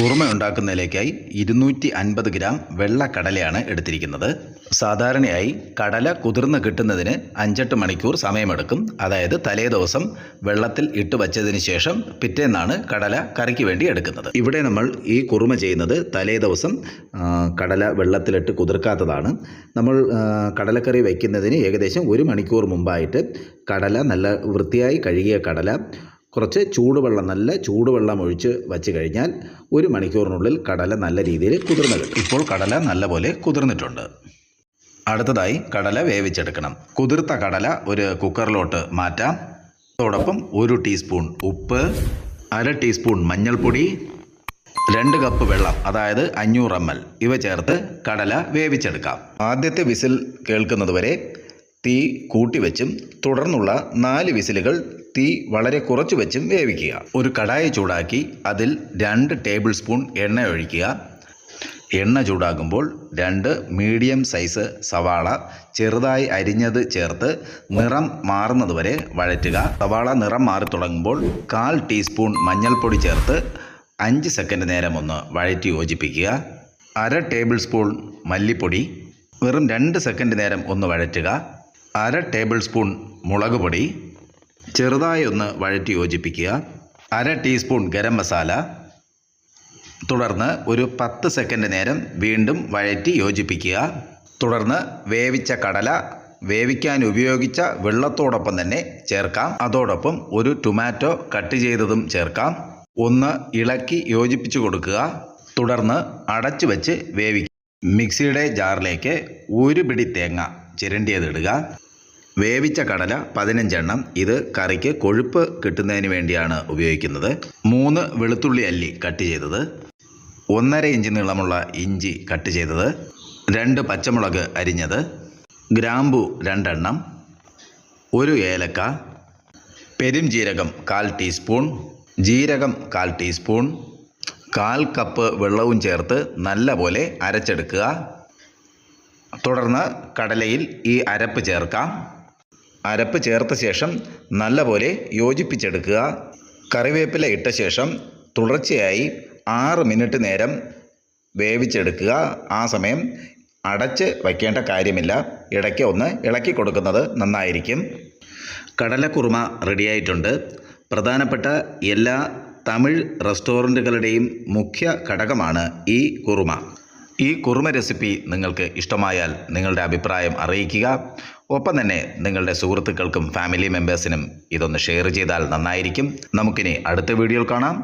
കുറുമ ഉണ്ടാക്കുന്നതിലേക്കായി ഇരുന്നൂറ്റി അൻപത് ഗ്രാം വെള്ള കടലയാണ് എടുത്തിരിക്കുന്നത്. സാധാരണയായി കടല കുതിർന്ന് കിട്ടുന്നതിന് അഞ്ചെട്ട് മണിക്കൂർ സമയമെടുക്കും. അതായത് തലേ ദിവസം വെള്ളത്തിൽ ഇട്ട് വച്ചതിന് ശേഷം പിറ്റേന്നാണ് കടല കറിക്ക് വേണ്ടി എടുക്കുന്നത്. ഇവിടെ നമ്മൾ ഈ കുറുമ ചെയ്യുന്നത് തലേ ദിവസം കടല വെള്ളത്തിലിട്ട് കുതിർക്കാത്തതാണ്. നമ്മൾ കടലക്കറി വയ്ക്കുന്നതിന് ഏകദേശം ഒരു മണിക്കൂർ മുമ്പായിട്ട് കടല നല്ല വൃത്തിയായി കഴുകിയ കടല കുറച്ച് ചൂടുവെള്ളം നല്ല ചൂടുവെള്ളം ഒഴിച്ച് വച്ച് കഴിഞ്ഞാൽ ഒരു മണിക്കൂറിനുള്ളിൽ കടല നല്ല രീതിയിൽ കുതിർന്ന് കിട്ടും. ഇപ്പോൾ കടല നല്ലപോലെ കുതിർന്നിട്ടുണ്ട്. അടുത്തതായി കടല വേവിച്ചെടുക്കണം. കുതിർത്ത കടല ഒരു കുക്കറിലോട്ട് മാറ്റാം. അതോടൊപ്പം ഒരു ടീസ്പൂൺ ഉപ്പ് അര ടീസ്പൂൺ മഞ്ഞൾപ്പൊടി രണ്ട് കപ്പ് വെള്ളം അതായത് അഞ്ഞൂറ് എം എൽ ഇവ ചേർത്ത് കടല വേവിച്ചെടുക്കാം. ആദ്യത്തെ വിസിൽ കേൾക്കുന്നതുവരെ തീ കൂട്ടിവെച്ചും തുടർന്നുള്ള നാല് വിസിലുകൾ തീ വളരെ കുറച്ച് വെച്ചും വേവിക്കുക. ഒരു കടായി ചൂടാക്കി അതിൽ രണ്ട് ടേബിൾ സ്പൂൺ എണ്ണ ഒഴിക്കുക. എണ്ണ ചൂടാകുമ്പോൾ രണ്ട് മീഡിയം സൈസ് സവാള ചെറുതായി അരിഞ്ഞത് ചേർത്ത് നിറം മാറുന്നതുവരെ വഴറ്റുക. സവാള നിറം മാറി തുടങ്ങുമ്പോൾ കാൽ ടീസ്പൂൺ മഞ്ഞൾപ്പൊടി ചേർത്ത് അഞ്ച് സെക്കൻഡ് നേരം ഒന്ന് വഴറ്റി യോജിപ്പിക്കുക. അര ടേബിൾ സ്പൂൺ മല്ലിപ്പൊടി വെറും രണ്ട് സെക്കൻഡ് നേരം ഒന്ന് വഴറ്റുക. അര ടേബിൾ സ്പൂൺ മുളക് പൊടി ചെറുതായി ഒന്ന് വഴറ്റി യോജിപ്പിക്കുക. അര ടീസ്പൂൺ ഗരം മസാല. തുടർന്ന് ഒരു പത്ത് സെക്കൻഡ് നേരം വീണ്ടും വഴറ്റി യോജിപ്പിക്കുക. തുടർന്ന് വേവിച്ച കടല വേവിക്കാൻ ഉപയോഗിച്ച വെള്ളത്തോടൊപ്പം തന്നെ ചേർക്കാം. അതോടൊപ്പം ഒരു ടൊമാറ്റോ കട്ട് ചെയ്തതും ചേർക്കാം. ഒന്ന് ഇളക്കി യോജിപ്പിച്ചു കൊടുക്കുക. തുടർന്ന് അടച്ചു വെച്ച് വേവിക്കുക. മിക്സിയുടെ ജാറിലേക്ക് ഒരു പിടി തേങ്ങ ചിരണ്ടിയതിടുക വേവിച്ച കടല പതിനഞ്ചെണ്ണം. ഇത് കറിക്ക് കൊഴുപ്പ് കിട്ടുന്നതിന് വേണ്ടിയാണ് ഉപയോഗിക്കുന്നത്. മൂന്ന് വെളുത്തുള്ളി അല്ലി കട്ട് ചെയ്തത്. ഒന്നര ഇഞ്ച് നീളമുള്ള ഇഞ്ചി കട്ട് ചെയ്തത്. രണ്ട് പച്ചമുളക് അരിഞ്ഞത്. ഗ്രാമ്പു രണ്ടെണ്ണം. ഒരു ഏലക്ക. പെരും ജീരകം കാൽ ടീസ്പൂൺ. ജീരകം കാൽ ടീസ്പൂൺ. കാൽ കപ്പ് വെള്ളവും ചേർത്ത് നല്ലപോലെ അരച്ചെടുക്കുക. തുടർന്ന് കടലയിൽ ഈ അരപ്പ് ചേർക്കാം. അരപ്പ് ചേർത്ത ശേഷം നല്ലപോലെ യോജിപ്പിച്ചെടുക്കുക. കറിവേപ്പില ഇട്ട ശേഷം തുടർച്ചയായി ആറ് മിനിറ്റ് നേരം വേവിച്ചെടുക്കുക. ആ സമയം അടച്ച് വയ്ക്കേണ്ട കാര്യമില്ല. ഇടയ്ക്ക് ഒന്ന് ഇളക്കി കൊടുക്കുന്നത് നന്നായിരിക്കും. കടലക്കുറുമ റെഡിയായിട്ടുണ്ട്. പ്രധാനപ്പെട്ട എല്ലാ തമിഴ് റെസ്റ്റോറന്റുകളുടെയും മുഖ്യ ഘടകമാണ് ഈ കുറുമ. ഈ കുറുമ റെസിപ്പി നിങ്ങൾക്ക് ഇഷ്ടമായാൽ നിങ്ങളുടെ അഭിപ്രായം അറിയിക്കുക. ഒപ്പം തന്നെ നിങ്ങളുടെ സുഹൃത്തുക്കൾക്കും ഫാമിലി മെമ്പേഴ്സിനും ഇതൊന്ന് ഷെയർ ചെയ്താൽ നന്നായിരിക്കും. നമുക്കിനി അടുത്ത വീഡിയോയിൽ കാണാം.